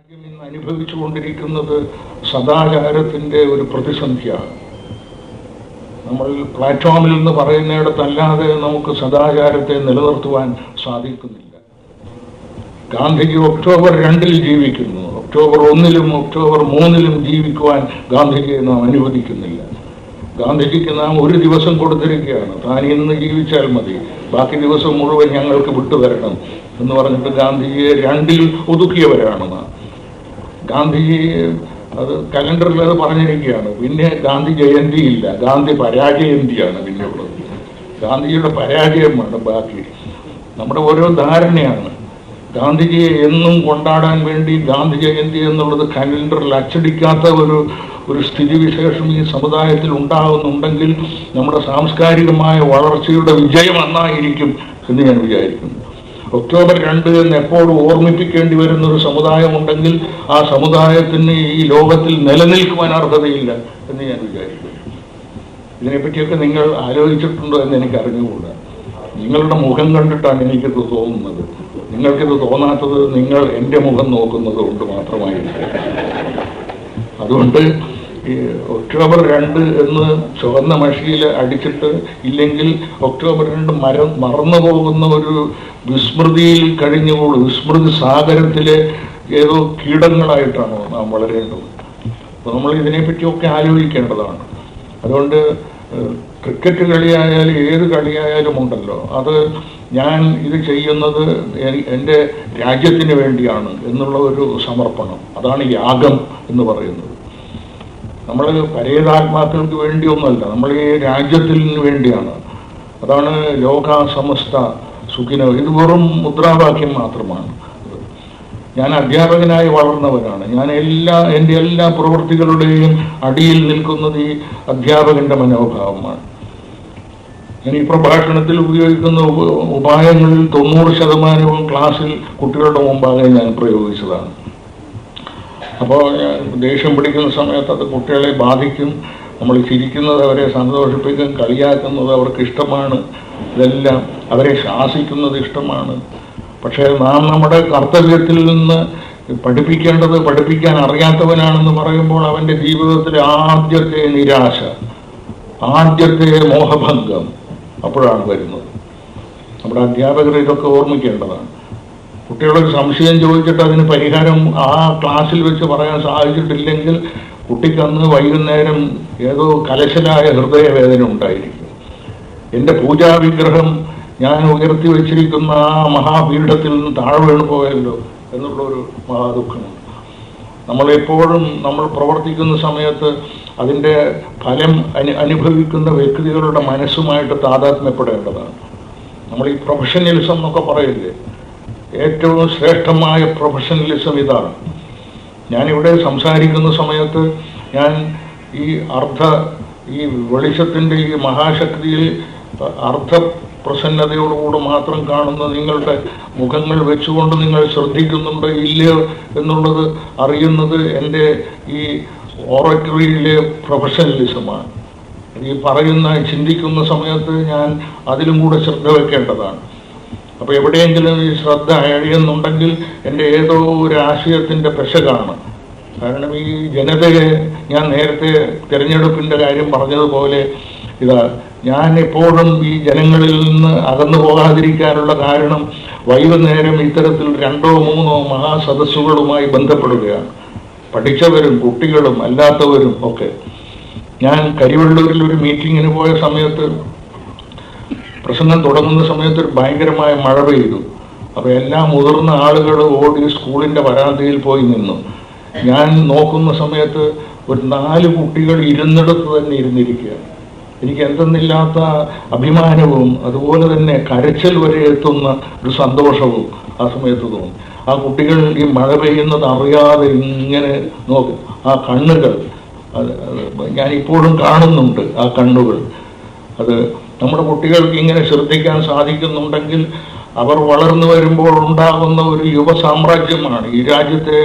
രാജ്യം ഇന്ന് അനുഭവിച്ചുകൊണ്ടിരിക്കുന്നത് സദാചാരത്തിന്റെ ഒരു പ്രതിസന്ധിയാണ്. നമ്മൾ പ്ലാറ്റ്ഫോമിൽ നിന്ന് പറയുന്നിടത്തല്ലാതെ നമുക്ക് സദാചാരത്തെ നിലനിർത്തുവാൻ സാധിക്കുന്നില്ല. ഗാന്ധിജി ഒക്ടോബർ രണ്ടിൽ ജീവിക്കുന്നു. ഒക്ടോബർ ഒന്നിലും ഒക്ടോബർ മൂന്നിലും ജീവിക്കുവാൻ ഗാന്ധിജിയെ നാം അനുവദിക്കുന്നില്ല. ഗാന്ധിജിക്ക് നാം ഒരു ദിവസം കൊടുത്തിരിക്കുകയാണ്. താൻ ഇന്ന് ജീവിച്ചാൽ മതി. ബാക്കി ദിവസം മുഴുവൻ ഞങ്ങൾക്ക് വിട്ടുവരണം എന്ന് പറഞ്ഞിട്ട് ഗാന്ധിജിയെ രണ്ടിൽ ഒതുക്കിയവരാണ് നാം. ഗാന്ധിജി അത് കലണ്ടറിൽ അത് പറഞ്ഞിരിക്കുകയാണ്. പിന്നെ ഗാന്ധി ജയന്തി ഇല്ല ഗാന്ധി പരാജയന്തിയാണ് പിന്നെ ഉള്ളത്. ഗാന്ധിജിയുടെ പരാജയമാണ് ബാക്കി. നമ്മുടെ ഓരോ ധാരണയാണ്. ഗാന്ധിജിയെ എന്നും കൊണ്ടാടാൻ വേണ്ടി ഗാന്ധി ജയന്തി എന്നുള്ളത് കലണ്ടറിൽ അച്ചടിക്കാത്ത ഒരു ഒരു സ്ഥിതിവിശേഷം ഈ സമുദായത്തിൽ ഉണ്ടാകുന്നുണ്ടെങ്കിൽ നമ്മുടെ സാംസ്കാരികമായ വളർച്ചയുടെ വിജയം എന്നായിരിക്കും എന്ന് ഞാൻ വിചാരിക്കുന്നു. ഒക്ടോബർ രണ്ട് എന്ന് എപ്പോഴും ഓർമ്മിപ്പിക്കേണ്ടി വരുന്ന ഒരു സമുദായമുണ്ടെങ്കിൽ ആ സമുദായത്തിന് ഈ ലോകത്തിൽ നിലനിൽക്കുവാൻ അർഹതയില്ല എന്ന് ഞാൻ വിചാരിക്കുന്നു. ഇതിനെപ്പറ്റിയൊക്കെ നിങ്ങൾ ആലോചിച്ചിട്ടുണ്ടോ എന്ന് എനിക്ക് അറിഞ്ഞുകൂടാ. നിങ്ങളുടെ മുഖം കണ്ടിട്ടാണ് എനിക്കിത് തോന്നുന്നത്. നിങ്ങൾക്കിത് തോന്നാത്തത് നിങ്ങൾ എന്റെ മുഖം നോക്കുന്നത് കൊണ്ട് മാത്രമായിരിക്കും. അതുകൊണ്ട് ഈ ഒക്ടോബർ രണ്ട് എന്ന് ചുവന്ന മഷിയിൽ അടിച്ചിട്ട് ഇല്ലെങ്കിൽ ഒക്ടോബർ രണ്ട് മരം മറന്നു പോകുന്ന ഒരു വിസ്മൃതിയിൽ കഴിഞ്ഞുകൊള്ളു. വിസ്മൃതി സാഗരത്തിലെ ഏതോ കീടങ്ങളായിട്ടാണ് നാം വളരേണ്ടത്. അപ്പോൾ നമ്മൾ ഇതിനെപ്പറ്റിയൊക്കെ ആലോചിക്കേണ്ടതാണ്. അതുകൊണ്ട് ക്രിക്കറ്റ് കളിയായാലും ഏത് കളിയായാലും ഉണ്ടല്ലോ. അത് ഞാൻ ഇത് ചെയ്യുന്നത് എന്റെ രാജ്യത്തിന് വേണ്ടിയാണ് എന്നുള്ള ഒരു സമർപ്പണം. അതാണ് യാഗം എന്ന് പറയുന്നത്. നമ്മൾ പരേതാത്മാക്കൾക്ക് വേണ്ടിയൊന്നുമല്ല നമ്മൾ ഈ രാജ്യത്തിന് വേണ്ടിയാണ്. അതാണ് ലോക സമസ്ത സുഖിന ഇത് വെറും മുദ്രാവാക്യം മാത്രമാണ്. ഞാൻ അധ്യാപകനായി വളർന്നവരാണ് ഞാൻ എല്ലാ എന്റെ എല്ലാ പ്രവൃത്തികളുടെയും അടിയിൽ നിൽക്കുന്നത് ഈ അധ്യാപകന്റെ മനോഭാവമാണ്. ഞാൻ ഈ പ്രഭാഷണത്തിൽ ഉപയോഗിക്കുന്ന ഉപ- ഉപായങ്ങളിൽ തൊണ്ണൂറ് ശതമാനവും ക്ലാസ്സിൽ കുട്ടികളുടെ മുമ്പാകെ ഞാൻ പ്രയോഗിച്ചതാണ്. അപ്പോൾ ദേഷ്യം പിടിക്കുന്ന സമയത്ത് അത് കുട്ടികളെ ബാധിക്കും. നമ്മൾ ചിരിക്കുന്നത് അവരെ സന്തോഷിപ്പിക്കും കളിയാക്കുന്നത് അവർക്ക് ഇഷ്ടമാണ്. ഇതെല്ലാം അവരെ ശാസിക്കുന്നത് ഇഷ്ടമാണ്. പക്ഷേ നാം നമ്മുടെ കർത്തവ്യത്തിൽ നിന്ന് പഠിപ്പിക്കേണ്ടത് പഠിപ്പിക്കാൻ അറിയാത്തവനാണെന്ന് പറയുമ്പോൾ അവന്റെ ജീവിതത്തിലെ ആദ്യത്തെ നിരാശ ആദ്യത്തെ മോഹഭംഗം അപ്പോഴാണ് വരുന്നത്. നമ്മുടെ അധ്യാപകർ ഇതൊക്കെ ഓർമ്മിക്കേണ്ടതാണ്. കുട്ടികളൊരു സംശയം ചോദിച്ചിട്ട് അതിന് പരിഹാരം ആ ക്ലാസ്സിൽ വെച്ച് പറയാൻ സാധിച്ചിട്ടില്ലെങ്കിൽ കുട്ടിക്ക് അന്ന് വൈകുന്നേരം ഏതോ കലശലായ ഹൃദയവേദന ഉണ്ടായിരിക്കും. എന്റെ പൂജാവിഗ്രഹം ഞാൻ ഉയർത്തി വെച്ചിരിക്കുന്ന ആ മഹാപീഠത്തിൽ നിന്ന് താഴെ വീണു പോയല്ലോ എന്നുള്ളൊരു മഹാദുഃഖമുണ്ട്. നമ്മളെപ്പോഴും നമ്മൾ പ്രവർത്തിക്കുന്ന സമയത്ത് അതിന്റെ ഫലം അനു അനുഭവിക്കുന്ന വ്യക്തികളുടെ മനസ്സുമായിട്ട് താതാത്മ്യപ്പെടേണ്ടതാണ്. നമ്മൾ ഈ പ്രൊഫഷണലിസം എന്നൊക്കെ പറയില്ലേ? ഏറ്റവും ശ്രേഷ്ഠമായ പ്രൊഫഷണലിസം ഇതാണ്. ഞാനിവിടെ സംസാരിക്കുന്ന സമയത്ത് ഞാൻ ഈ അർദ്ധ ഈ വെളിച്ചത്തിന്റെ ഈ മഹാശക്തിയിൽ അർദ്ധ പ്രസന്നതയോടുകൂടി മാത്രം കാണുന്ന നിങ്ങളുടെ മുഖങ്ങൾ വെച്ചുകൊണ്ട് നിങ്ങൾ ശ്രദ്ധിക്കുന്നുണ്ടോ ഇല്ലയോ എന്നുള്ളത് അറിയുന്നത് എന്റെ ഈ ഓറക്ടറിയിലെ പ്രൊഫഷണലിസമാണ് ഈ പറയുന്ന ചിന്തിക്കുന്ന സമയത്ത് ഞാൻ അതിലും കൂടെ ശ്രദ്ധ വെക്കേണ്ടതാണ്. അപ്പോൾ എവിടെയെങ്കിലും ഈ ശ്രദ്ധ അഴിയുന്നുണ്ടെങ്കിൽ എന്റെ ഏതോ ഒരു ആശയത്തിന്റെ പെശകാണ്. കാരണം ഈ ജനതയെ ഞാൻ നേരത്തെ തിരഞ്ഞെടുപ്പിന്റെ കാര്യം പറഞ്ഞതുപോലെ ഇതാ ഞാൻ എപ്പോഴും ഈ ജനങ്ങളിൽ നിന്ന് അകന്നു പോകാതിരിക്കാനുള്ള കാരണം വൈകുന്നേരം ഇത്തരത്തിൽ രണ്ടോ മൂന്നോ മഹാസദസ്സുകളുമായി ബന്ധപ്പെടുകയാണ്. പഠിച്ചവരും കുട്ടികളും അല്ലാത്തവരും ഒക്കെ. ഞാൻ കരിവള്ളൂരിൽ ഒരു മീറ്റിങ്ങിന് പോയ സമയത്ത് പ്രസംഗം തുടങ്ങുന്ന സമയത്ത് ഒരു ഭയങ്കരമായ മഴ പെയ്തു. അപ്പോൾ എല്ലാ മുതിർന്ന ആളുകൾ ഓടി സ്കൂളിന്റെ വരാന്തയിൽ പോയി നിന്നു. ഞാൻ നോക്കുന്ന സമയത്ത് ഒരു നാല് കുട്ടികൾ ഇരുന്നിടത്ത് തന്നെ ഇരുന്നിരിക്കുകയാണ് എനിക്ക് എന്തെന്നില്ലാത്ത അഭിമാനവും അതുപോലെ തന്നെ കരച്ചൽ വരെ എത്തുന്ന ഒരു സന്തോഷവും ആ സമയത്ത് തോന്നി. ആ കുട്ടികൾ ഈ മഴ പെയ്യുന്നത് അറിയാതെ ഇങ്ങനെ നോക്കും. ആ കണ്ണുകൾ ഞാൻ ഇപ്പോഴും കാണുന്നുണ്ട് ആ കണ്ണുകൾ. അത് നമ്മുടെ കുട്ടികൾക്ക് ഇങ്ങനെ ശ്രദ്ധിക്കാൻ സാധിക്കുന്നുണ്ടെങ്കിൽ അവർ വളർന്നു വരുമ്പോൾ ഉണ്ടാകുന്ന ഒരു യുവ സാമ്രാജ്യമാണ് ഈ രാജ്യത്തെ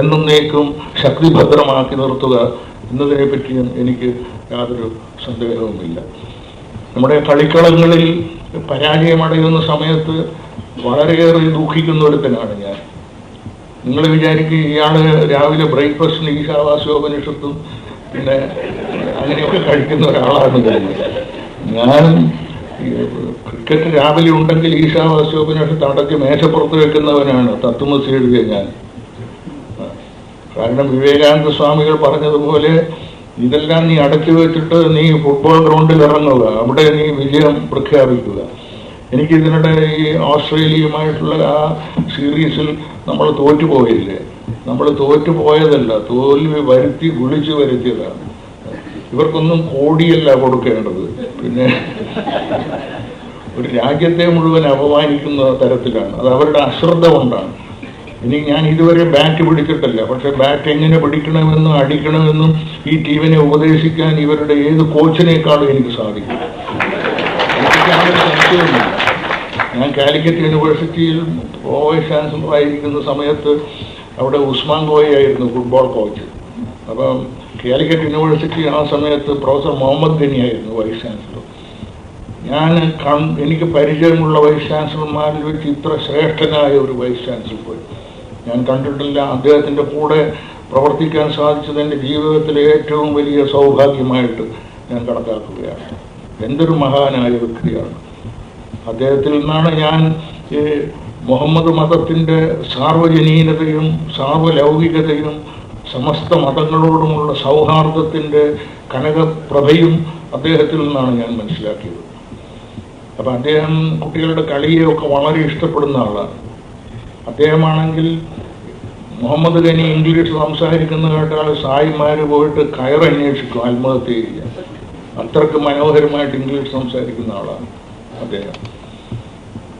എന്നേക്കും ശക്തിഭദ്രമാക്കി നിർത്തുക എന്നതിനെ പറ്റി എനിക്ക് യാതൊരു സന്ദേഹവുമില്ല. നമ്മുടെ കളിക്കളങ്ങളിൽ പരാജയമടയുന്ന സമയത്ത് വളരെയേറെ ദുഃഖിക്കുന്ന ഒരുത്തനാണ് ഞാൻ. നിങ്ങൾ വിചാരിക്കും ഇയാൾ രാവിലെ ബ്രേക്ക്ഫാസ്റ്റിന് ഈശാവാസ്യോപനിഷത്തും പിന്നെ അങ്ങനെയൊക്കെ കഴിക്കുന്ന ഒരാളാണ് ഞാൻ ക്രിക്കറ്റ് രാവിലെ ഉണ്ടെങ്കിൽ ഈശാവാസ്യോപനിഷത്ത് അടച്ച് മേശപ്പുറത്ത് വെക്കുന്നവനാണ്. തത്വമസി എഴുതിയ ഞാൻ. കാരണം വിവേകാനന്ദ സ്വാമികൾ പറഞ്ഞതുപോലെ ഇതെല്ലാം നീ അടച്ചു വെച്ചിട്ട് നീ ഫുട്ബോൾ ഗ്രൗണ്ടിൽ ഇറങ്ങുക. അവിടെ നീ വിജയം പ്രഖ്യാപിക്കുക. എനിക്കിതിനിടെ ഈ ഓസ്ട്രേലിയയുമായിട്ടുള്ള ആ സീരീസിൽ നമ്മൾ തോറ്റുപോയില്ലേ? നമ്മൾ തോറ്റുപോയതല്ല തോൽവി വരുത്തി വിളിച്ചു വരുത്തിയതാണ്. ഇവർക്കൊന്നും കോടിയല്ല കൊടുക്കേണ്ടത്. പിന്നെ ഒരു രാജ്യത്തെ മുഴുവൻ അപമാനിക്കുന്ന തരത്തിലാണ്. അത് അവരുടെ അശ്രദ്ധ കൊണ്ടാണ്. ഇനി ഞാൻ ഇതുവരെ ബാറ്റ് പിടിച്ചിട്ടില്ല. പക്ഷെ ബാറ്റ് എങ്ങനെ പിടിക്കണമെന്നും അടിക്കണമെന്നും ഈ ടീമിനെ ഉപദേശിക്കാൻ ഇവരുടെ ഏത് കോച്ചിനേക്കാളും എനിക്ക് സാധിക്കും. ഞാൻ കാലിക്കറ്റ് യൂണിവേഴ്സിറ്റിയിൽ വൈസ് ചാൻസലർ ആയിരിക്കുന്ന സമയത്ത് അവിടെ ഉസ്മാൻ ഗോയ ആയിരുന്നു ഫുട്ബോൾ കോച്ച്. അപ്പം കാലിക്കറ്റ് യൂണിവേഴ്സിറ്റി ആ സമയത്ത് പ്രൊഫസർ മുഹമ്മദ് ഗനി ആയിരുന്നു വൈസ് ചാൻസലർ ഞാൻ എനിക്ക് പരിചയമുള്ള വൈസ് ചാൻസലർമാരിൽ വെച്ച് ഇത്ര ശ്രേഷ്ഠനായ ഒരു വൈസ് ചാൻസലർ പോയി. ഞാൻ കണ്ടിട്ടില്ല. അദ്ദേഹത്തിന്റെ കൂടെ പ്രവർത്തിക്കാൻ സാധിച്ചത് എന്റെ ജീവിതത്തിലെ ഏറ്റവും വലിയ സൗഭാഗ്യമായിട്ട് ഞാൻ കണക്കാക്കുകയാണ്. എന്തൊരു മഹാനായ വ്യക്തിയാണ്. അദ്ദേഹത്തിൽ നിന്നാണ് ഞാൻ മുഹമ്മദ് മതത്തിന്റെ സാർവജനീനതയും സാർവലൗകികതയും സമസ്ത മതങ്ങളോടുമുള്ള സൗഹാർദ്ദത്തിന്റെ കനകപ്രഭയും അദ്ദേഹത്തിൽ നിന്നാണ് ഞാൻ മനസ്സിലാക്കിയത്. അപ്പം അദ്ദേഹം കുട്ടികളുടെ കളിയെയൊക്കെ വളരെ ഇഷ്ടപ്പെടുന്ന ആളാണ്. അദ്ദേഹമാണെങ്കിൽ മുഹമ്മദ് ഖനി ഇംഗ്ലീഷ് സംസാരിക്കുന്ന കേട്ടാൽ സായിമാർ പോയിട്ട് കയറന്വേഷിക്കും ആത്മഹത്യ ചെയ്യാൻ അത്രയ്ക്ക് മനോഹരമായിട്ട് ഇംഗ്ലീഷ് സംസാരിക്കുന്ന ആളാണ് അദ്ദേഹം.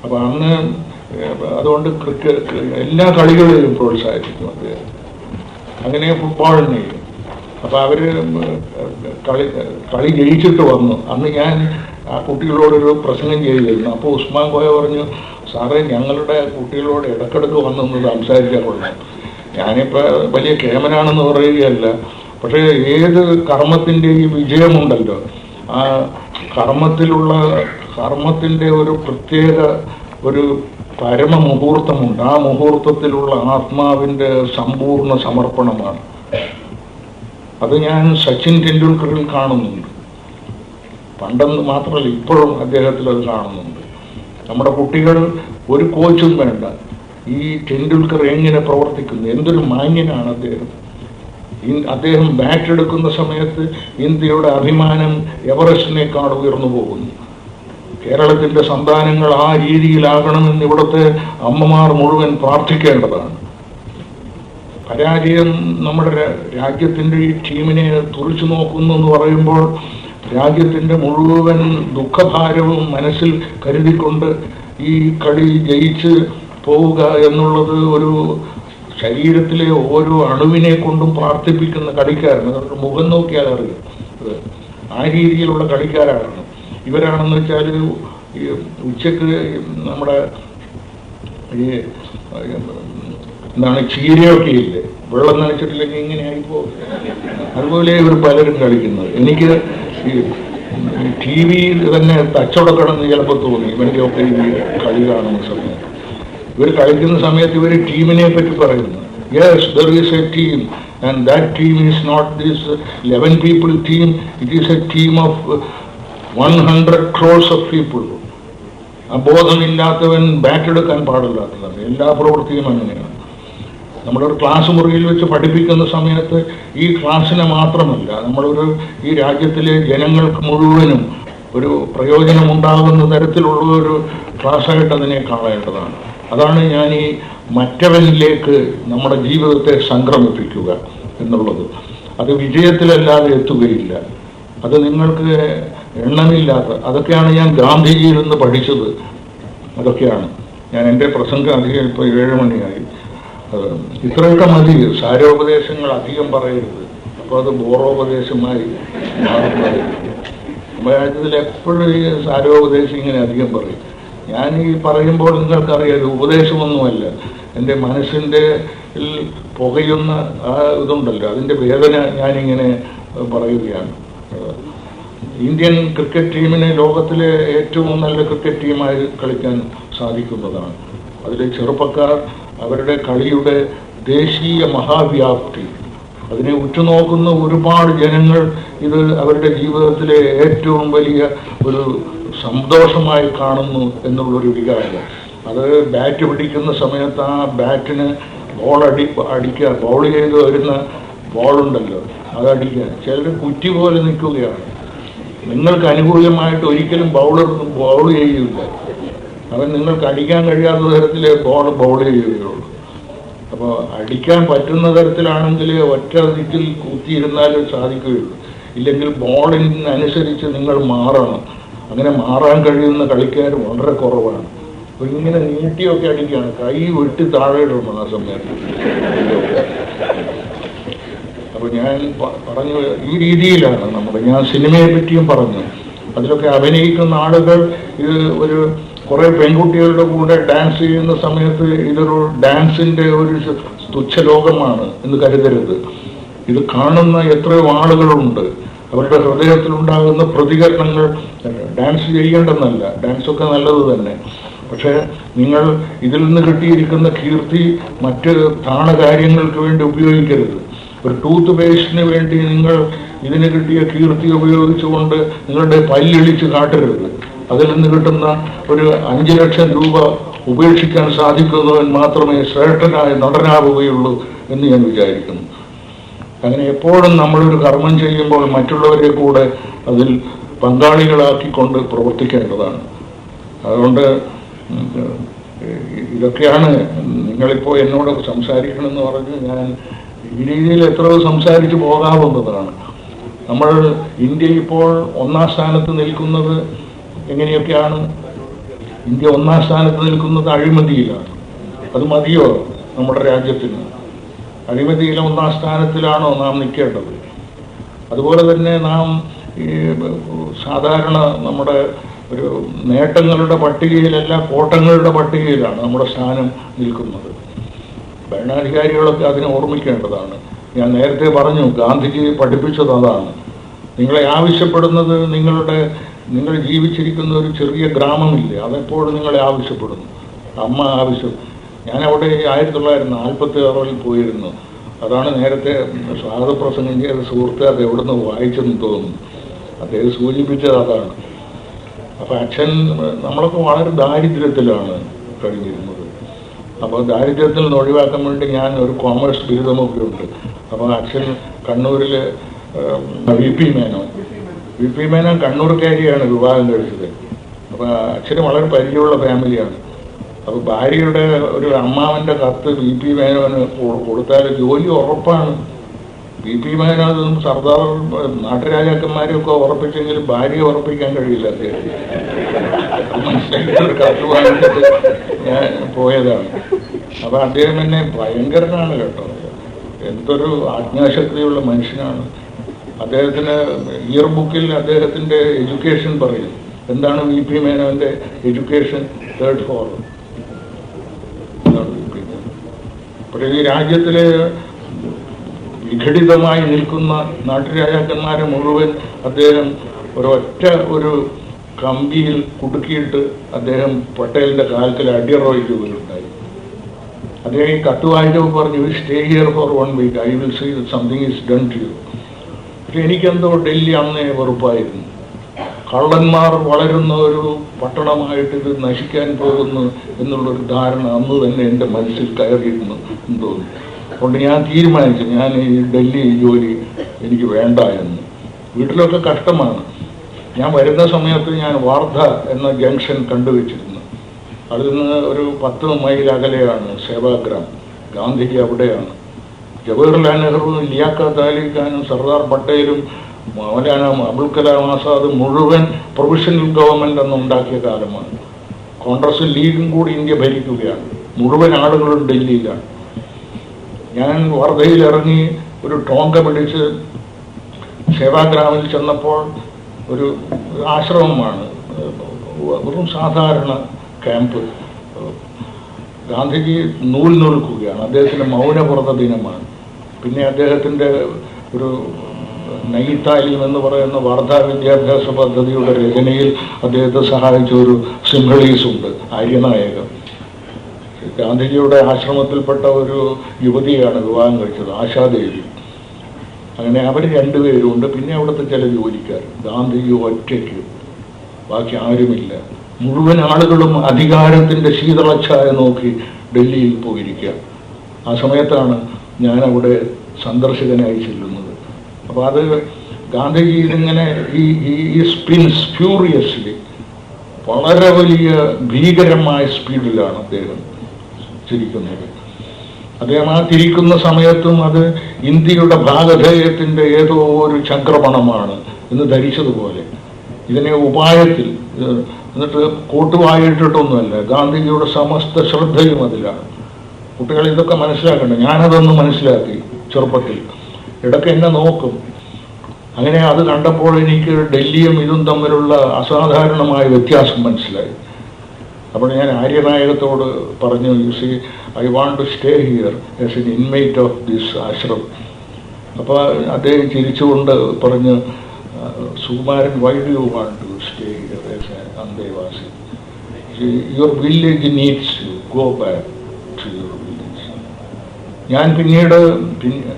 അപ്പം അന്ന് അതുകൊണ്ട് ക്രിക്കറ്റ് എല്ലാ കളികളിലും പ്രോത്സാഹിപ്പിക്കും അദ്ദേഹം. അങ്ങനെ ഫുട്ബോളിനെയും അപ്പൊ അവർ കളി കളി ജയിച്ചിട്ട് വന്നു. അന്ന് ഞാൻ ആ കുട്ടികളോടൊരു പ്രസംഗം ചെയ്തിരുന്നു. അപ്പോൾ ഉസ്മാൻ കോയ പറഞ്ഞു സാറേ ഞങ്ങളുടെ കുട്ടികളോട് ഇടക്കിടക്ക് വന്നൊന്ന് സംസാരിക്കാൻ കൊള്ളാം. ഞാനിപ്പോ വലിയ കേമനാണെന്ന് പറയുകയല്ല പക്ഷേ ഏത് കർമ്മത്തിന്റെയും വിജയമുണ്ടല്ലോ. ആ കർമ്മത്തിലുള്ള കർമ്മത്തിന്റെ ഒരു പ്രത്യേക ഒരു പരമ മുഹൂർത്തമുണ്ട് ആ മുഹൂർത്തത്തിലുള്ള ആത്മാവിന്റെ സമ്പൂർണ സമർപ്പണമാണ്. അത് ഞാൻ സച്ചിൻ ടെണ്ടുൽക്കറിൽ കാണുന്നുണ്ട്. പണ്ടെന്ന് മാത്രമല്ല ഇപ്പോഴും അദ്ദേഹത്തിൽ അത് കാണുന്നുണ്ട്. നമ്മുടെ കുട്ടികൾ ഒരു കോച്ചും വേണ്ട. ഈ ടെണ്ടുൽക്കർ എങ്ങനെ പ്രവർത്തിക്കുന്നു? എന്തൊരു മാന്യനാണ് അദ്ദേഹം? അദ്ദേഹം ബാറ്റ് എടുക്കുന്ന സമയത്ത് ഇന്ത്യയുടെ അഭിമാനം എവറസ്റ്റിനേക്കാൾ ഉയർന്നു പോകുന്നു. കേരളത്തിന്റെ സന്താനങ്ങൾ ആ രീതിയിലാകണമെന്ന് ഇവിടുത്തെ അമ്മമാർ മുഴുവൻ പ്രാർത്ഥിക്കേണ്ടതാണ്. പരാജയം നമ്മുടെ രാജ്യത്തിന്റെ ഈ ടീമിനെ തുറിച്ചു നോക്കുന്നു എന്ന് പറയുമ്പോൾ രാജ്യത്തിന്റെ മുഴുവൻ ദുഃഖഭാരവും മനസ്സിൽ കരുതിക്കൊണ്ട് ഈ കളി ജയിച്ച് പോവുക എന്നുള്ളത് ഒരു ശരീരത്തിലെ ഓരോ അണുവിനെ കൊണ്ടും പ്രാർത്ഥിപ്പിക്കുന്ന കളിക്കാരൻ മുഖം നോക്കിയാൽ അറിയാം ആ രീതിയിലുള്ള കളിക്കാരാണ്. ഇവരാണെന്ന് വെച്ചാൽ ഈ ഉച്ചയ്ക്ക് നമ്മുടെ ഈ എന്താണ് ചീരയൊക്കെ ഇല്ലേ? വെള്ളം നനച്ചിട്ടില്ലെങ്കിൽ ഇങ്ങനെ ആയിപ്പോകും അതുപോലെ ഇവർ പലരും കളിക്കുന്നത്. എനിക്ക് ടി വിയിൽ തന്നെ തച്ചടക്കണമെന്ന് ചിലപ്പോൾ തോന്നി. ഇവന്റെയൊക്കെ ഈ കളി കാണുന്ന സമയത്ത്. ഇവർ കളിക്കുന്ന സമയത്ത് ഇവർ ടീമിനെ പറ്റി പറയുന്നു. Yes there is a team and that team is not this eleven people team it is a team of one hundred crores of people അബോധമില്ലാത്തവൻ bat എടുക്കാൻ പാടില്ലാത്തതാണ്. എല്ലാ പ്രവൃത്തിയും അങ്ങനെയാണ്. നമ്മളൊരു ക്ലാസ് മുറിയിൽ വെച്ച് പഠിപ്പിക്കുന്ന സമയത്ത് ഈ ക്ലാസ്സിനെ മാത്രമല്ല നമ്മളൊരു ഈ രാജ്യത്തിലെ ജനങ്ങൾക്ക് മുഴുവനും ഒരു പ്രയോജനമുണ്ടാകുന്ന തരത്തിലുള്ള ഒരു ക്ലാസ്സായിട്ട് അതിനെ കാണേണ്ടതാണ്. അതാണ് ഞാൻ ഈ മറ്റവനിലേക്ക് നമ്മുടെ ജീവിതത്തെ സംക്രമിപ്പിക്കുക എന്നുള്ളത്. അത് വിജയത്തിലല്ലാതെ എത്തുകയില്ല. അത് നിങ്ങൾക്ക് എണ്ണമില്ലാത്ത അതൊക്കെയാണ് ഞാൻ ഗാന്ധിജിയിൽ നിന്ന് പഠിച്ചത്. അതൊക്കെയാണ്. ഞാൻ എന്റെ പ്രസംഗം അധികം ഇപ്പോൾ ഏഴ് മണിയായി. ഇത്രയൊക്കെ മതി. സാരോപദേശങ്ങൾ അധികം പറയരുത്. അപ്പോൾ അത് ബോറോപദേശമായി മാറുന്നത്. എപ്പോഴും ഈ സാരോപദേശം ഇങ്ങനെ അധികം പറയും. ഞാൻ ഈ പറയുമ്പോൾ നിങ്ങൾക്കറിയാം ഇത് ഉപദേശമൊന്നുമല്ല. എന്റെ മനസ്സിന്റെ പുകയുന്ന ആ ഇതുണ്ടല്ലോ. അതിന്റെ വേദന ഞാനിങ്ങനെ പറയുകയാണ്. ഇന്ത്യൻ ക്രിക്കറ്റ് ടീമിന് ലോകത്തിലെ ഏറ്റവും നല്ല ക്രിക്കറ്റ് ടീമായി കളിക്കാൻ സാധിക്കുന്നതാണ്. അതിലെ ചെറുപ്പക്കാർ അവരുടെ കളിയുടെ ദേശീയ മഹാവ്യാപ്തി അതിനെ ഉറ്റുനോക്കുന്ന ഒരുപാട് ജനങ്ങൾ ഇത് അവരുടെ ജീവിതത്തിലെ ഏറ്റവും വലിയ ഒരു സന്തോഷമായി കാണുന്നു എന്നുള്ളൊരു വികാരം. അത് ബാറ്റ് പിടിക്കുന്ന സമയത്ത് ആ ബാറ്റിന് ബോൾ അടി അടിക്കുക ബോൾ ചെയ്ത് വരുന്ന ബോളുണ്ടല്ലോ അതടിക്കുക ചിലർ കുറ്റി പോലെ നിൽക്കുകയാണ്. നിങ്ങൾക്ക് അനുകൂലമായിട്ട് ഒരിക്കലും ബൗളർ ബൗൾ ചെയ്യില്ല അവൻ നിങ്ങൾക്ക് അടിക്കാൻ കഴിയാത്ത തരത്തിൽ ബോൾ ബൗൾ ചെയ്യുകയുള്ളൂ. അപ്പോൾ അടിക്കാൻ പറ്റുന്ന തരത്തിലാണെങ്കിൽ ഒറ്റ ദിക്കിൽ കുത്തിയിരുന്നാലും സാധിക്കുകയുള്ളൂ. ഇല്ലെങ്കിൽ ബോളിനനുസരിച്ച് നിങ്ങൾ മാറണം. അങ്ങനെ മാറാൻ കഴിയുന്ന കളിക്കാർ വളരെ കുറവാണ്. ഇങ്ങനെ നീട്ടിയൊക്കെ അടിക്കുകയാണ്. കൈ വെട്ടി താഴെ ഇടണം ആ സമയത്ത്. അപ്പോൾ ഞാൻ പറഞ്ഞു ഈ രീതിയിലാണ്. നമ്മുടെ ഞാൻ സിനിമയെ പറ്റിയും പറഞ്ഞു. അതിലൊക്കെ അഭിനയിക്കുന്ന ആളുകൾ ഇത് ഒരു കുറേ പെൺകുട്ടികളുടെ കൂടെ ഡാൻസ് ചെയ്യുന്ന സമയത്ത് ഇതൊരു ഡാൻസിന്റെ ഒരു തുച്ഛലോകമാണ് എന്ന് കരുതരുത്. ഇത് കാണുന്ന എത്രയോ ആളുകളുണ്ട്. അവരുടെ ഹൃദയത്തിലുണ്ടാകുന്ന പ്രതികരണങ്ങൾ ഡാൻസ് ചെയ്യേണ്ടെന്നല്ല. ഡാൻസൊക്കെ നല്ലത് തന്നെ. പക്ഷേ നിങ്ങൾ ഇതിൽ നിന്ന് കിട്ടിയിരിക്കുന്ന കീർത്തി മറ്റ് താണകാര്യങ്ങൾക്ക് വേണ്ടി ഉപയോഗിക്കരുത്. ഒരു ടൂത്ത് പേസ്റ്റിന് വേണ്ടി നിങ്ങൾ ഇതിന് കിട്ടിയ കീർത്തി ഉപയോഗിച്ചുകൊണ്ട് നിങ്ങളുടെ പല്ലിളിച്ച് കാട്ടരുത്. അതിൽ നിന്ന് കിട്ടുന്ന ഒരു അഞ്ച് ലക്ഷം രൂപ ഉപേക്ഷിക്കാൻ സാധിക്കുന്നവൻ മാത്രമേ ശ്രേഷ്ഠനായ നടനാവുകയുള്ളൂ എന്ന് ഞാൻ വിചാരിക്കുന്നു. അങ്ങനെ എപ്പോഴും നമ്മളൊരു കർമ്മം ചെയ്യുമ്പോൾ മറ്റുള്ളവരെ കൂടെ അതിൽ പങ്കാളികളാക്കിക്കൊണ്ട് പ്രവർത്തിക്കേണ്ടതാണ്. അതുകൊണ്ട് ഇതൊക്കെയാണ് നിങ്ങളിപ്പോൾ എന്നോട് സംസാരിക്കണമെന്ന് പറഞ്ഞ് ഞാൻ ഈ രീതിയിൽ എത്രയോ സംസാരിച്ച് പോകാവുന്നതാണ് നമ്മൾ ഇന്ത്യ ഇപ്പോൾ ഒന്നാം സ്ഥാനത്ത് നിൽക്കുന്നത് എങ്ങനെയൊക്കെയാണ്? ഇന്ത്യ ഒന്നാം സ്ഥാനത്ത് നിൽക്കുന്നത് അഴിമതിയിലാണ്. അത് മതിയോ നമ്മുടെ രാജ്യത്തിന്? അഴിമതിയിലെ ഒന്നാം സ്ഥാനത്തിലാണോ നാം നിൽക്കേണ്ടത്? അതുപോലെ തന്നെ നാം ഈ സാധാരണ നമ്മുടെ ഒരു നേട്ടങ്ങളുടെ പട്ടികയിലല്ല കോട്ടങ്ങളുടെ പട്ടികയിലാണ് നമ്മുടെ സ്ഥാനം നിൽക്കുന്നത്. ഭരണാധികാരികളൊക്കെ അതിനെ ഓർമ്മിക്കേണ്ടതാണ്. ഞാൻ നേരത്തെ പറഞ്ഞു ഗാന്ധിജി പഠിപ്പിച്ചത് അതാണ്. നിങ്ങളെ ആവശ്യപ്പെടുന്നത് നിങ്ങളുടെ നിങ്ങൾ ജീവിച്ചിരിക്കുന്ന ഒരു ചെറിയ ഗ്രാമമില്ലേ അതെപ്പോഴും നിങ്ങളെ ആവശ്യപ്പെടുന്നു. അമ്മ ആവശ്യം. ഞാൻ അവിടെ ആയിരത്തി തൊള്ളായിരത്തി നാൽപ്പത്തി ആറിൽ പോയിരുന്നു. അതാണ് നേരത്തെ സ്വാഗത പ്രസംഗം ചെയ്ത സുഹൃത്ത് അത് എവിടുന്ന് വായിച്ചെന്ന് തോന്നുന്നു. അദ്ദേഹം സൂചിപ്പിച്ചത് അതാണ്. അപ്പം അച്ഛൻ നമ്മളൊക്കെ വളരെ ദാരിദ്ര്യത്തിലാണ് കഴിഞ്ഞിരുന്നത്. അപ്പോൾ ദാരിദ്ര്യത്തിൽ നിന്ന് ഒഴിവാക്കാൻ വേണ്ടി ഞാൻ ഒരു കോമേഴ്സ് ബിരുദമൊക്കെ ഉണ്ട് അപ്പോൾ അച്ഛൻ കണ്ണൂരിൽ V P Menon V P Menon കണ്ണൂർക്കാരിയാണ് വിവാഹം കഴിച്ചത്. അപ്പോൾ അച്ഛന് വളരെ പരിചയമുള്ള ഫാമിലിയാണ്. അപ്പോൾ ഭാര്യയുടെ ഒരു അമ്മാവന്റെ കത്ത് വി പി മേനോന് കൊടുത്താൽ ജോലി ഉറപ്പാണ്. വി പി മേനോനും സർദാർ നാട്ടുരാജാക്കന്മാരെയൊക്കെ ഉറപ്പിച്ചെങ്കിലും ഭാര്യയെ ഉറപ്പിക്കാൻ കഴിയില്ല അദ്ദേഹം. ഞാൻ പോയതാണ്. അപ്പൊ അദ്ദേഹം എന്നെ ഭയങ്കരനാണ് കേട്ടോ. എന്തൊരു ആജ്ഞാശക്തിയുള്ള മനുഷ്യനാണ്. അദ്ദേഹത്തിന് ഇയർ ബുക്കിൽ അദ്ദേഹത്തിന്റെ എഡ്യൂക്കേഷൻ പറയും. എന്താണ് വി പി മേനോന്റെ എഡ്യൂക്കേഷൻ? Third four. അപ്പോൾ ഈ രാജ്യത്തിലെ വിഘടിതമായി നിൽക്കുന്ന നാട്ടുരാജാക്കന്മാരെ മുഴുവൻ അദ്ദേഹം ഒരൊറ്റ ഒരു കമ്പിയിൽ കുടുക്കിയിട്ട് അദ്ദേഹം പട്ടേലിന്റെ കാലത്തിൽ അടിയറോയിക്കുകയുണ്ടായി. അദ്ദേഹം ഈ കത്ത് പറഞ്ഞു stay here for one week I will see something is done to you പക്ഷെ എനിക്കെന്തോ ഡൽഹി അന്നേ വെറുപ്പായിരുന്നു. കള്ളന്മാർ വളരുന്ന ഒരു പട്ടണമായിട്ട് ഇത് നശിക്കാൻ പോകുന്നു എന്നുള്ളൊരു ധാരണ അന്ന് തന്നെ എന്റെ മനസ്സിൽ കയറിയിരുന്നു എന്ന് അതുകൊണ്ട് ഞാൻ തീരുമാനിച്ചു ഞാൻ ഈ ഡൽഹി ജോലി എനിക്ക് വേണ്ട എന്ന് വീട്ടിലൊക്കെ കഷ്ടമാണ്. ഞാൻ വരുന്ന സമയത്ത് ഞാൻ വാർധ എന്ന ജംഗ്ഷൻ കണ്ടുവച്ചിരുന്നു. അതിൽ നിന്ന് ഒരു പത്ത് മൈൽ അകലെയാണ് സേവാഗ്രാം. ഗാന്ധിജി അവിടെയാണ്. ജവഹർലാൽ നെഹ്റുവും ലിയാഖത്ത് അലി ഖാനും സർദാർ പട്ടേലും മൗലാന അബുൽ കലാം ആസാദ് മുഴുവൻ പ്രൊവിഷണൽ ഗവൺമെന്റ് എന്ന് ഉണ്ടാക്കിയ കാലമാണ്. കോൺഗ്രസ് ലീഗും കൂടി ഇന്ത്യ ഭരിക്കുകയാണ്. മുഴുവൻ ആളുകളും ഡൽഹിയിലാണ്. ഞാൻ വാർധയിൽ ഇറങ്ങി ഒരു ടോങ്ക പിടിച്ച് സേവാഗ്രാമിൽ ചെന്നപ്പോൾ ഒരു ആശ്രമമാണ്. വെറും സാധാരണ ക്യാമ്പ്. ഗാന്ധിജി നൂൽ നൂൽക്കുകയാണ് അദ്ദേഹത്തിന്റെ മൗനവ്രത ദിനമാണ്. പിന്നെ അദ്ദേഹത്തിന്റെ ഒരു നൈതാലിം എന്ന് പറയുന്ന വാർത്താ വിദ്യാഭ്യാസ പദ്ധതിയുടെ രചനയിൽ അദ്ദേഹത്തെ സഹായിച്ച ഒരു സിംഹളീസ് ഉണ്ട് ആര്യനായകൻ. ഗാന്ധിജിയുടെ ആശ്രമത്തിൽപ്പെട്ട ഒരു യുവതിയാണ് വിവാഹം കഴിച്ചത് ആശാദേവി. അങ്ങനെ അവർ രണ്ടുപേരും ഉണ്ട്. പിന്നെ അവിടുത്തെ ചില ജോലിക്കാർ. ഗാന്ധിജി ഒറ്റയ്ക്ക്. ബാക്കി ആരുമില്ല. മുഴുവൻ ആളുകളും അധികാരത്തിന്റെ ശീതളച്ഛായ നോക്കി ഡൽഹിയിൽ പോയിരിക്കുക. ആ സമയത്താണ് ഞാൻ അവിടെ സന്ദർശകനായി ചെല്ലുന്നത്. അപ്പോൾ അത് ഗാന്ധിജി ഇതിങ്ങനെ ഈ ഈ സ്പിൻസ് ഫ്യൂറിയസ്ലി വളരെ വലിയ ഭീകരമായ സ്പീഡിലാണ് അദ്ദേഹം. ചിരിക്കുന്നത് അദ്ദേഹം ആ തിരിക്കുന്ന സമയത്തും അത് ഇന്ത്യയുടെ ഭാഗധേയത്തിന്റെ ഏതോ ഒരു ചക്രമണമാണ് എന്ന് ധരിച്ചതുപോലെ. ഇതിനെ ഉപായത്തിൽ എന്നിട്ട് കൂട്ടുവായിട്ടിട്ടൊന്നുമല്ല ഗാന്ധിജിയുടെ സമസ്ത ശ്രദ്ധയും അതിലാണ്. കുട്ടികൾ ഇതൊക്കെ മനസ്സിലാക്കണ്ട? ഞാനതൊന്ന് മനസ്സിലാക്കി ചെറുപ്പത്തിൽ. ഇടയ്ക്ക് എന്നെ നോക്കും. അങ്ങനെ അത് കണ്ടപ്പോൾ എനിക്ക് ഡൽഹിയും ഇതും തമ്മിലുള്ള അസാധാരണമായ വ്യത്യാസം മനസ്സിലായി. അപ്പോൾ ഞാൻ ആര്യനായകത്തോട് പറഞ്ഞു you see I want to stay here as an inmate of this ashram അപ്പോൾ അദ്ദേഹം ചിരിച്ചുകൊണ്ട് പറഞ്ഞു Sukumaran why do you want to stay here as a അന്തേവാസി? Your village needs you go back to your village ഞാൻ പിന്നീട് പിന്നെ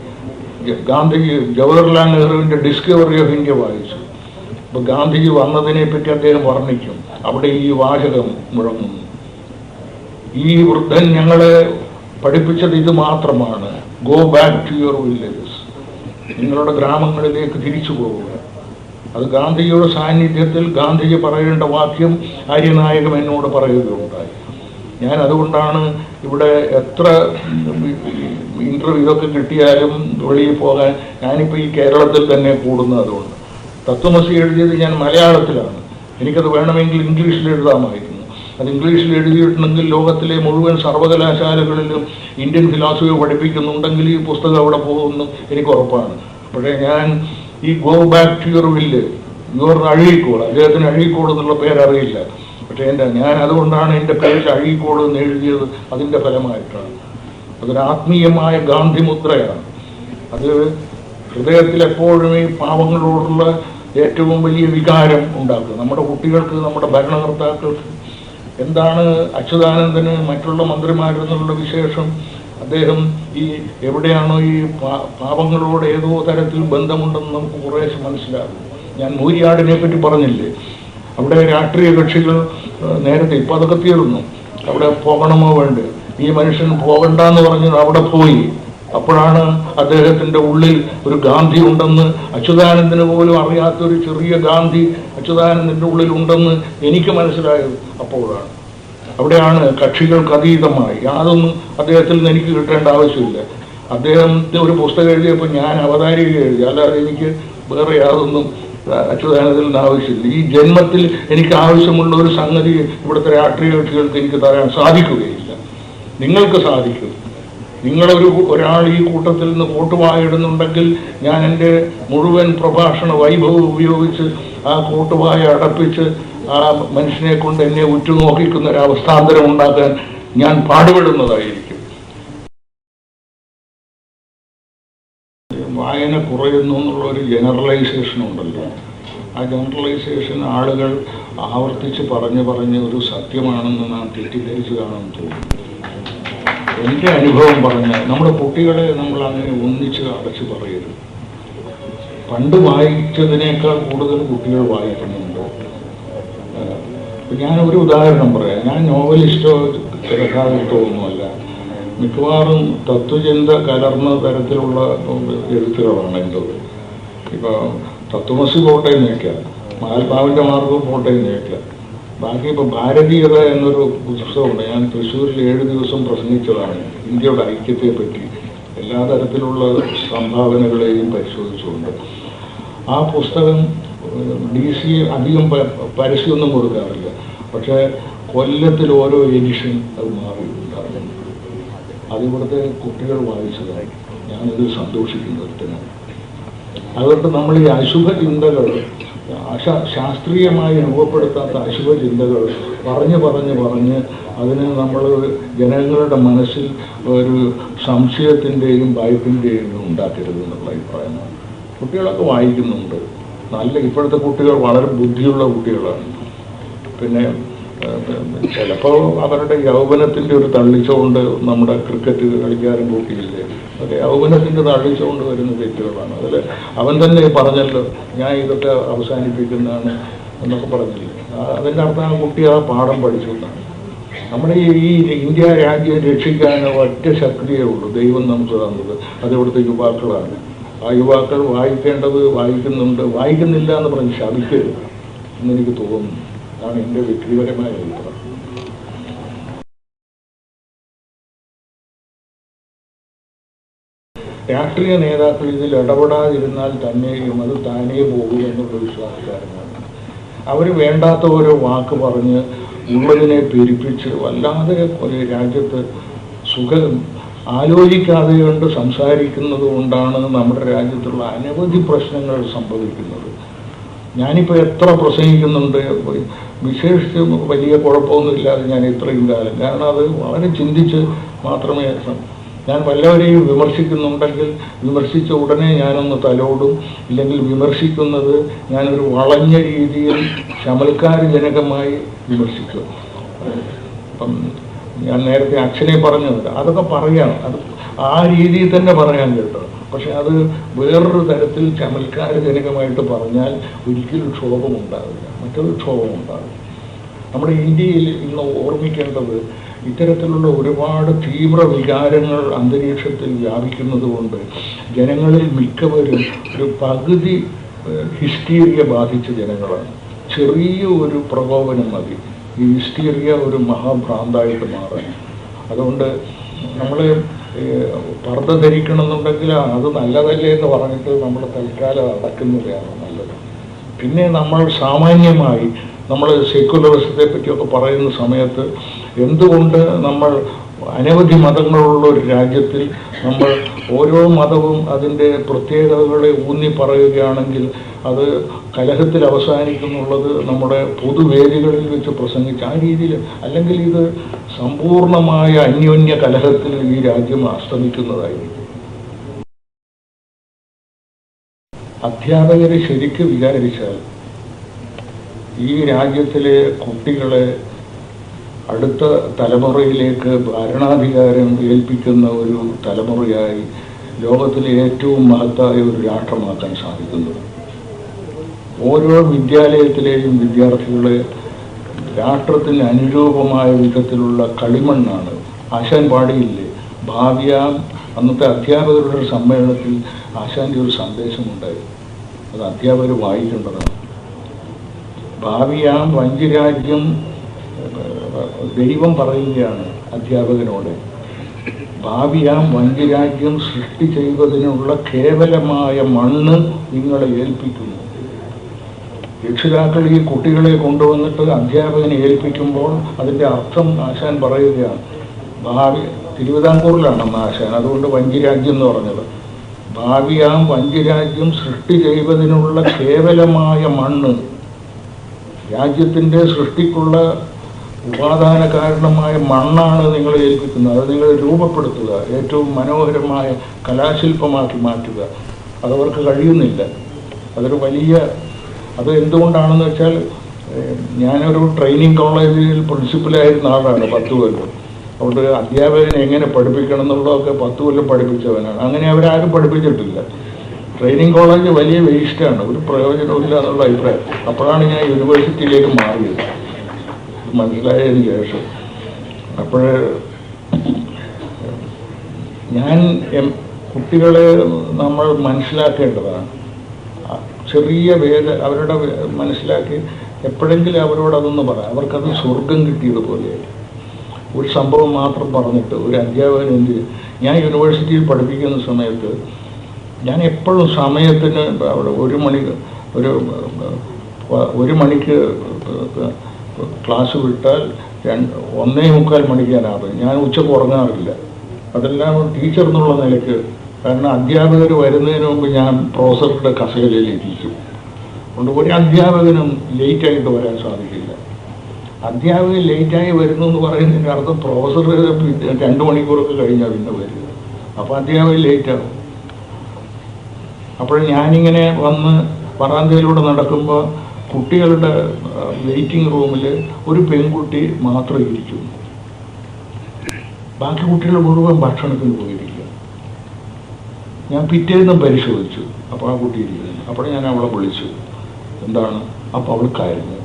ഗാന്ധിജി ജവഹർലാൽ നെഹ്റുവിന്റെ discovery of India വായിച്ചു. അപ്പോൾ ഗാന്ധിജി വന്നതിനെപ്പറ്റി അദ്ദേഹം വർണിക്കും. അവിടെ ഈ വാചകം മുഴങ്ങുന്നു. ഈ വൃദ്ധൻ ഞങ്ങളെ പഠിപ്പിച്ചത് ഇത് മാത്രമാണ്. Go back to your villages നിങ്ങളുടെ ഗ്രാമങ്ങളിലേക്ക് തിരിച്ചു പോവുക. അത് ഗാന്ധിജിയുടെ സാന്നിധ്യത്തിൽ ഗാന്ധിജി പറയേണ്ട വാക്യം ആര്യനായകം എന്നോട് പറയുകയുണ്ടായി. ഞാൻ അതുകൊണ്ടാണ് ഇവിടെ എത്ര ഇന്റർവ്യൂ ഇതൊക്കെ കിട്ടിയാലും വെളിയിൽ പോകാൻ ഞാനിപ്പോൾ ഈ കേരളത്തിൽ തന്നെ കൂടുന്നത് അതുകൊണ്ട് തത്വമസി എഴുതിയത് ഞാൻ മലയാളത്തിലാണ്. എനിക്കത് വേണമെങ്കിൽ ഇംഗ്ലീഷിൽ എഴുതാമായിരുന്നു അത് ഇംഗ്ലീഷിൽ എഴുതിയിട്ടുണ്ടെങ്കിൽ ലോകത്തിലെ മുഴുവൻ സർവകലാശാലകളിലും ഇന്ത്യൻ ഫിലോസഫി പഠിപ്പിക്കുന്നുണ്ടെങ്കിൽ ഈ പുസ്തകം അവിടെ പോകുമെന്ന് എനിക്ക് ഉറപ്പാണ്. പക്ഷേ ഞാൻ ഈ ഗോ ബാക്ക് ടു യുവർ വില്ല് യുവർ അഴീക്കോട് അദ്ദേഹത്തിന് അഴീക്കോട് എന്നുള്ള പേരറിയില്ല പക്ഷേ എന്റെ ഞാൻ അതുകൊണ്ടാണ് എന്റെ പേര് അഴീക്കോട് എന്ന് എഴുതിയത്. അതിന്റെ ഫലമായിട്ടാണ്. അതൊരു ആത്മീയമായ ഗാന്ധി മുദ്രയാണ് അത് ഹൃദയത്തിൽ എപ്പോഴും ഈ പാവങ്ങളോടുള്ള ഏറ്റവും വലിയ വികാരം ഉണ്ടാക്കുക. നമ്മുടെ കുട്ടികൾക്ക് നമ്മുടെ ഭരണകർത്താക്കൾക്ക് എന്താണ് അച്യുതാനന്ദന് മറ്റുള്ള മന്ത്രിമാരിൽ നിന്നുള്ള വിശേഷം? അദ്ദേഹം ഈ എവിടെയാണോ ഈ പാപങ്ങളോട് ഏതോ തരത്തിൽ ബന്ധമുണ്ടെന്ന് നമുക്ക് കുറേശ്ശെ മനസ്സിലാകും. ഞാൻ മൂരിയാടിനെ പറ്റി പറഞ്ഞില്ലേ? അവിടെ രാഷ്ട്രീയ കക്ഷികൾ നേരത്തെ ഇപ്പം അതൊക്കെ തീർന്നു. അവിടെ പോകണമോ വേണ്ട? ഈ മനുഷ്യൻ പോകണ്ടെന്ന് പറഞ്ഞു അവിടെ പോയി. അപ്പോഴാണ് അദ്ദേഹത്തിന്റെ ഉള്ളിൽ ഒരു ഗാന്ധി ഉണ്ടെന്ന് അച്യുതാനന്ദന് പോലും അറിയാത്ത ഒരു ചെറിയ ഗാന്ധി അച്യുതാനന്ദന്റെ ഉള്ളിൽ ഉണ്ടെന്ന് എനിക്ക് മനസ്സിലായത് അപ്പോഴാണ്. അവിടെയാണ് കക്ഷികൾക്ക് അതീതമായി. യാതൊന്നും അദ്ദേഹത്തിൽ നിന്ന് എനിക്ക് കിട്ടേണ്ട ആവശ്യമില്ല. അദ്ദേഹത്തെ ഒരു പുസ്തകം എഴുതിയപ്പോൾ ഞാൻ അവതാരിക എഴുതി. അല്ലാതെ എനിക്ക് വേറെ യാതൊന്നും അച്യുതാനന്ദത്തിൽ നിന്ന് ആവശ്യമില്ല. ഈ ജന്മത്തിൽ എനിക്ക് ആവശ്യമുള്ള ഒരു സംഗതി ഇവിടുത്തെ രാഷ്ട്രീയ കക്ഷികൾക്ക് എനിക്ക് തരാൻ സാധിക്കുകയില്ല. നിങ്ങൾക്ക് സാധിക്കും. നിങ്ങളൊരു ഒരാൾ ഈ കൂട്ടത്തിൽ നിന്ന് കൂട്ടുവായിടുന്നുണ്ടെങ്കിൽ ഞാൻ എന്റെ മുഴുവൻ പ്രഭാഷണ വൈഭവം ഉപയോഗിച്ച് ആ കൂട്ടുവായ അടപ്പിച്ച് ആ മനുഷ്യനെ കൊണ്ട് എന്നെ ഉറ്റുനോക്കിക്കുന്ന ഒരു അവസ്ഥാന്തരം ഉണ്ടാക്കാൻ ഞാൻ പാടുപെടുന്നതായിരിക്കും. വായന കുറയുന്നു എന്നുള്ള ഒരു ജനറലൈസേഷൻ ഉണ്ടല്ലോ. ആ ജനറലൈസേഷൻ ആളുകൾ ആവർത്തിച്ച് പറഞ്ഞു പറഞ്ഞ് ഒരു സത്യമാണെന്ന് നാം തെറ്റിദ്ധരിച്ചു കാണുമെന്ന് തോന്നുന്നു. എന്റെ അനുഭവം പറഞ്ഞ നമ്മുടെ കുട്ടികളെ നമ്മൾ അങ്ങനെ ഒന്നിച്ച് അടച്ചു പറയരുത്. പണ്ട് വായിച്ചതിനേക്കാൾ കൂടുതൽ കുട്ടികൾ വായിക്കുന്നുണ്ട്. ഞാൻ ഒരു ഉദാഹരണം പറയാം. ഞാൻ നോവലിസ്റ്റോ തിരക്കാകത്തോ ഒന്നുമല്ല മിക്കവാറും തത്വചിന്ത കലർന്ന തരത്തിലുള്ള എഴുത്തുകളാണ് എന്റെത്. ഇപ്പോൾ തത്വമസി പോട്ടെ എന്ന് വയ്ക്കാം മഹാത്മാവിന്റെ മാർഗം പോട്ടെ എന്ന് ബാക്കി ഇപ്പം ഭാരതീയത എന്നൊരു പുസ്തകമുണ്ട്. ഞാൻ തൃശ്ശൂരിൽ ഏഴ് ദിവസം പ്രസംഗിച്ചതാണ്. ഇന്ത്യയുടെ ഐക്യത്തെ പറ്റി എല്ലാ തരത്തിലുള്ള സംഭാവനകളെയും പരിശോധിച്ചുകൊണ്ട്. ആ പുസ്തകം ഡി സി അധികം പരസ്യമൊന്നും കൊടുക്കാറില്ല. പക്ഷേ കൊല്ലത്തിൽ ഓരോ എഡിഷൻ അത് മാറിയിട്ടുണ്ടാകും അത് ഇവിടുത്തെ കുട്ടികൾ വായിച്ചതായി ഞാനിതിൽ സന്തോഷിക്കുന്നു അതുകൊണ്ട് നമ്മൾ ഈ അശുഭ ചിന്തകൾ ശാസ്ത്രീയമായി രൂപപ്പെടുത്താത്ത അശുഭ ചിന്തകൾ പറഞ്ഞ് പറഞ്ഞ് പറഞ്ഞ് അതിനെ നമ്മൾ ജനങ്ങളുടെ മനസ്സിൽ ഒരു സംശയത്തിന്റെയും ഭയത്തിന്റെയും ഉണ്ടാക്കരുത് എന്നുള്ള അഭിപ്രായമാണ്. കുട്ടികളൊക്കെ വായിക്കുന്നുണ്ട്. നല്ല ഇപ്പോഴത്തെ കുട്ടികൾ വളരെ ബുദ്ധിയുള്ള കുട്ടികളാണ്. പിന്നെ ചിലപ്പോൾ അവരുടെ യൗവനത്തിന്റെ ഒരു തള്ളിച്ചുകൊണ്ട് നമ്മുടെ ക്രിക്കറ്റ് കളിക്കാരും കൂട്ടിയില്ലേ? അതൊക്കെ യൗവനത്തിന്റെ കൊണ്ട് വരുന്ന തെറ്റുകളാണ്. അതിൽ അവൻ തന്നെ പറഞ്ഞല്ലോ ഞാൻ ഇതൊക്കെ അവസാനിപ്പിക്കുന്നതാണ് എന്നൊക്കെ പറഞ്ഞില്ലേ. അതിന്റെ അർത്ഥം കുട്ടി ആ പാഠം പഠിച്ചു എന്നാണ് നമ്മുടെ ഈ ഈ ഇന്ത്യ രാജ്യം രക്ഷിക്കാൻ ഒറ്റ ശക്തിയേ ഉള്ളൂ. ദൈവം നമുക്ക് തന്നത് അത് ഇവിടുത്തെ യുവാക്കളാണ്. ആ യുവാക്കൾ വായിക്കേണ്ടത് വായിക്കുന്നുണ്ട്. വായിക്കുന്നില്ല എന്ന് പറഞ്ഞ് ശപിക്കരുത്. എന്നെനിക്ക് തോന്നുന്നു. അതാണ് എന്റെ വ്യക്തിപരമായ അഭിപ്രായം. രാഷ്ട്രീയ നേതാക്കൾ ഇതിൽ ഇടപെടാതിരുന്നാൽ തന്നെയും അത് താനേ പോകും എന്നുള്ള വിശ്വാസക്കാരനാണ്. അവർ വേണ്ടാത്ത ഓരോ വാക്ക് പറഞ്ഞ് ഉള്ളതിനെ പെരുപ്പിച്ച് വല്ലാതെ ഒരു രാജ്യത്ത് സുഖം ആലോചിക്കാതെ കൊണ്ട് സംസാരിക്കുന്നത് കൊണ്ടാണ് നമ്മുടെ രാജ്യത്തുള്ള അനവധി പ്രശ്നങ്ങൾ സംഭവിക്കുന്നത്. ഞാനിപ്പോൾ എത്ര പ്രസംഗിക്കുന്നുണ്ട് വിശേഷിച്ച് വലിയ കുഴപ്പമൊന്നുമില്ലാതെ ഞാൻ ഇത്രയും കാലം. കാരണം അത് വളരെ ചിന്തിച്ച് മാത്രമേ ഞാൻ വല്ലവരെയും വിമർശിക്കുന്നുണ്ടെങ്കിൽ വിമർശിച്ച ഉടനെ ഞാനൊന്ന് തലോടും. ഇല്ലെങ്കിൽ വിമർശിക്കുന്നത് ഞാനൊരു വളഞ്ഞ രീതിയിൽ ചമൽക്കാരജനകമായി വിമർശിക്കും. അപ്പം ഞാൻ നേരത്തെ അച്ഛനെ പറഞ്ഞത് അതൊക്കെ പറയാം അത് ആ രീതിയിൽ തന്നെ പറയാൻ കേട്ടോ. പക്ഷെ അത് വേറൊരു തരത്തിൽ ചമൽക്കാരജനകമായിട്ട് പറഞ്ഞാൽ ഒരിക്കലും ക്ഷോഭമുണ്ടാവില്ല. മറ്റൊരു ക്ഷോഭമുണ്ടാവില്ല. നമ്മുടെ ഇന്ത്യയിൽ ഇന്ന് ഓർമ്മിക്കേണ്ടത് ഇത്തരത്തിലുള്ള ഒരുപാട് തീവ്ര വികാരങ്ങൾ അന്തരീക്ഷത്തിൽ വ്യാപിക്കുന്നത് കൊണ്ട് ജനങ്ങളിൽ മിക്കവരും ഒരു പകുതി ഹിസ്റ്റീരിയ ബാധിച്ച ജനങ്ങളാണ്. ചെറിയ ഒരു പ്രകോപനം മതി. ഈ ഹിസ്റ്റീരിയ ഒരു മഹാഭ്രാന്തായിട്ട് മാറാൻ. അതുകൊണ്ട് നമ്മൾ പർദ്ദ ധരിക്കണമെന്നുണ്ടെങ്കിൽ അത് നല്ലതല്ലേ എന്ന് പറഞ്ഞിട്ട് നമ്മൾ തൽക്കാലം അടക്കുന്നതാണ് നല്ലത്. പിന്നെ നമ്മൾ സാമാന്യമായി നമ്മൾ സെക്യുലറിസത്തെ പറ്റിയൊക്കെ പറയുന്ന സമയത്ത് എന്തുകൊണ്ട് നമ്മൾ അനവധി മതങ്ങളുള്ള ഒരു രാജ്യത്തിൽ നമ്മൾ ഓരോ മതവും അതിന്റെ പ്രത്യേകതകളെ ഊന്നി പറയുകയാണെങ്കിൽ അത് കലഹത്തിൽ അവസാനിക്കുന്നുള്ളത് നമ്മുടെ പൊതുവേദികളിൽ വെച്ച് പ്രസംഗിച്ച് ആ രീതിയിൽ അല്ലെങ്കിൽ ഇത് സമ്പൂർണമായ അന്യോന്യ കലഹത്തിൽ ഈ രാജ്യം അസ്തമിക്കുന്നതായിരിക്കും അധ്യാപകരെ ശരിക്ക് വിചാരിച്ചാൽ ഈ രാജ്യത്തിലെ കുട്ടികളെ അടുത്ത തലമുറയിലേക്ക് ഭരണാധികാരം ഏൽപ്പിക്കുന്ന ഒരു തലമുറയായി ലോകത്തിലെ ഏറ്റവും മഹത്തായ ഒരു രാഷ്ട്രമാക്കാൻ സാധിക്കുന്നത്. ഓരോ വിദ്യാലയത്തിലെയും വിദ്യാർത്ഥികളെ രാഷ്ട്രത്തിന് അനുരൂപമായ വിധത്തിലുള്ള കളിമണ്ണാണ് ആശാൻ പാടിയില്ലേ? ഭാവിയാം അന്നത്തെ അധ്യാപകരുടെ സമ്മേളനത്തിൽ ആശാന്റെ ഒരു സന്ദേശമുണ്ടായി. അത് അധ്യാപകർ വായിക്കേണ്ടതാണ്. ഭാവിയാം വഞ്ചിരാജ്യം ദൈവം പറയുകയാണ് അധ്യാപകനോട്. ഭാവിയാം വഞ്ചിരാജ്യം സൃഷ്ടി ചെയ്തതിനുള്ള കേവലമായ മണ്ണ് നിങ്ങളെ ഏൽപ്പിക്കുന്നു. രക്ഷിതാക്കൾ ഈ കുട്ടികളെ കൊണ്ടുവന്നിട്ട് അധ്യാപകനെ ഏൽപ്പിക്കുമ്പോൾ അതിന്റെ അർത്ഥം ആശാൻ പറയുകയാണ്. ഭാവി തിരുവിതാംകൂറിലാണ് അന്ന് ആശാൻ അതുകൊണ്ട് വഞ്ചിരാജ്യം എന്ന് പറഞ്ഞത്. ഭാവിയാം വഞ്ചിരാജ്യം സൃഷ്ടി ചെയ്തതിനുള്ള കേവലമായ മണ്ണ്. രാജ്യത്തിന്റെ സൃഷ്ടിക്കുള്ള ഉപാദാന കാരണമായ മണ്ണാണ് നിങ്ങളെ ഏൽപ്പിക്കുന്നത്. അത് നിങ്ങൾ രൂപപ്പെടുത്തുക ഏറ്റവും മനോഹരമായ കലാശില്പമാക്കി മാറ്റുക. അതവർക്ക് കഴിയുന്നില്ല. അതൊരു വലിയ അത് എന്തുകൊണ്ടാണെന്ന് വെച്ചാൽ ഞാനൊരു ട്രെയിനിങ് കോളേജിൽ പ്രിൻസിപ്പലായിരുന്ന ആളാണ് പത്ത് കൊല്ലം. അതുകൊണ്ട് അധ്യാപകനെ എങ്ങനെ പഠിപ്പിക്കണം എന്നുള്ളതൊക്കെ പത്ത് കൊല്ലം പഠിപ്പിച്ചവനാണ്. അങ്ങനെ അവരാരും പഠിപ്പിച്ചിട്ടില്ല. ട്രെയിനിങ് കോളേജ് വലിയ വേസ്റ്റാണ്. ഒരു പ്രയോജനമില്ല എന്നുള്ള അഭിപ്രായം. അപ്പോഴാണ് ഞാൻ യൂണിവേഴ്സിറ്റിയിലേക്ക് മാറിയത്. മനസ്സിലായതിന് ശേഷം അപ്പോൾ ഞാൻ കുട്ടികളെ നമ്മൾ മനസ്സിലാക്കേണ്ടതാണ്. ചെറിയ വേദ അവരുടെ മനസ്സിലാക്കി എപ്പോഴെങ്കിലും അവരോടതൊന്ന് പറയാം അവർക്കത് സ്വർഗം കിട്ടിയതുപോലെ ഒരു സംഭവം മാത്രം പറഞ്ഞിട്ട് ഒരു അധ്യാപകൻ എന്ത്? ഞാൻ യൂണിവേഴ്സിറ്റിയിൽ പഠിപ്പിക്കുന്ന സമയത്ത് ഞാൻ എപ്പോഴും സമയത്തിന് അവിടെ ഒരു മണി ഒരു ഒരു മണിക്ക് ക്ലാസ് വിട്ടാൽ രണ്ട് ഒന്നേ മുക്കാൽ മണിക്കാനാകും ഞാൻ ഉച്ചയ്ക്ക് ഉറങ്ങാറില്ല. അതെല്ലാം ടീച്ചർ എന്നുള്ള നിലയ്ക്ക് കാരണം അധ്യാപകർ വരുന്നതിന് മുമ്പ് ഞാൻ പ്രൊഫസറുടെ കസേരയിൽ ഇരിക്കും. അതുകൊണ്ട് ഒരു അധ്യാപകനും ലേറ്റായിട്ട് വരാൻ സാധിക്കില്ല. അധ്യാപകൻ ലേറ്റായി വരുന്നു എന്ന് പറയുന്നതിന്റെ അർത്ഥം പ്രൊഫസർ രണ്ട് മണിക്കൂറൊക്കെ കഴിഞ്ഞാൽ പിന്നെ വരിക. അപ്പോൾ അധ്യാപകൻ ലേറ്റാകും അപ്പോൾ ഞാനിങ്ങനെ വന്ന് വറാന്തയിലൂടെ നടക്കുമ്പോൾ കുട്ടികളുടെ വെയിറ്റിംഗ് റൂമിൽ ഒരു പെൺകുട്ടി മാത്രം ഇരിക്കും. ബാക്കി കുട്ടികൾ മുഴുവൻ ഭക്ഷണത്തിന് പോയിരിക്കുക. ഞാൻ പിറ്റേന്നും പരിശോധിച്ചു. അപ്പോൾ ആ കുട്ടി ഇരിക്കുന്നു. അപ്പോൾ ഞാൻ അവളെ വിളിച്ചു. എന്താണ്? അപ്പോൾ അവൾക്കായിരുന്നു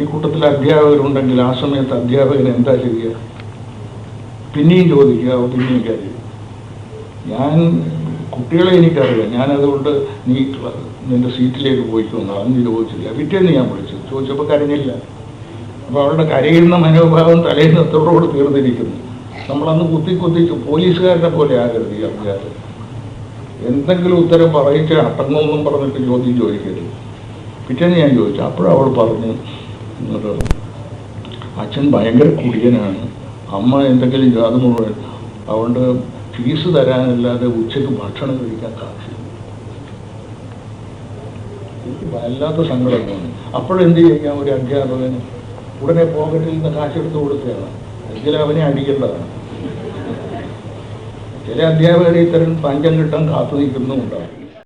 ഈ കൂട്ടത്തിൽ അധ്യാപകരുണ്ടെങ്കിൽ ആ സമയത്ത് അധ്യാപകൻ എന്താ ചെയ്യുക? പിന്നെയും ചോദിക്കുക പിന്നെയും കാര്യം. ഞാൻ കുട്ടികളെ എനിക്കറിയാം ഞാനതുകൊണ്ട് നീ നിന്റെ സീറ്റിലേക്ക് പോയിക്കൊന്നു അന്ന് ചോദിച്ചില്ല. പിറ്റേന്ന് ഞാൻ വിളിച്ചു. ചോദിച്ചപ്പോൾ കരഞ്ഞില്ല. അപ്പോൾ അവളുടെ കരയുന്ന മനോഭാവം തലയിൽ തലേന്നത്തോടുകൂടി തീർന്നിരിക്കുന്നു. നമ്മളന്ന് കുത്തി കുത്തിച്ചു പോലീസുകാരുടെ പോലെ ആകരുത് ഈ അഭ്യാസം. എന്തെങ്കിലും ഉത്തരം പറയിച്ച് അട്ടങ്ങൊന്നും പറഞ്ഞിട്ട് ചോദ്യം ചോദിക്കരുത്. പിറ്റേന്ന് ഞാൻ ചോദിച്ചു. അപ്പോഴും അവൾ പറഞ്ഞു എന്നിട്ട് അച്ഛൻ ഭയങ്കര കുടിയനാണ്. അമ്മ എന്തെങ്കിലും ജാത മുഴുവൻ അതുകൊണ്ട് ഫീസ് തരാനല്ലാതെ ഉച്ചയ്ക്ക് ഭക്ഷണം കഴിക്കാൻ കാശില്ല വല്ലാത്ത സങ്കടമാണ് അപ്പോഴെന്ത് ചെയ്യാം? ഒരു അധ്യാപകന് ഉടനെ പോക്കറ്റിൽ നിന്ന് കാശെടുത്ത് കൊടുക്കുകയാണ് എങ്കിലും അവനെ അടിക്കേണ്ടതാണ്. ചില അധ്യാപകരെ ഇത്തരം പഞ്ചം കിട്ടാൻ കാത്തു നിൽക്കുന്നുണ്ടാവും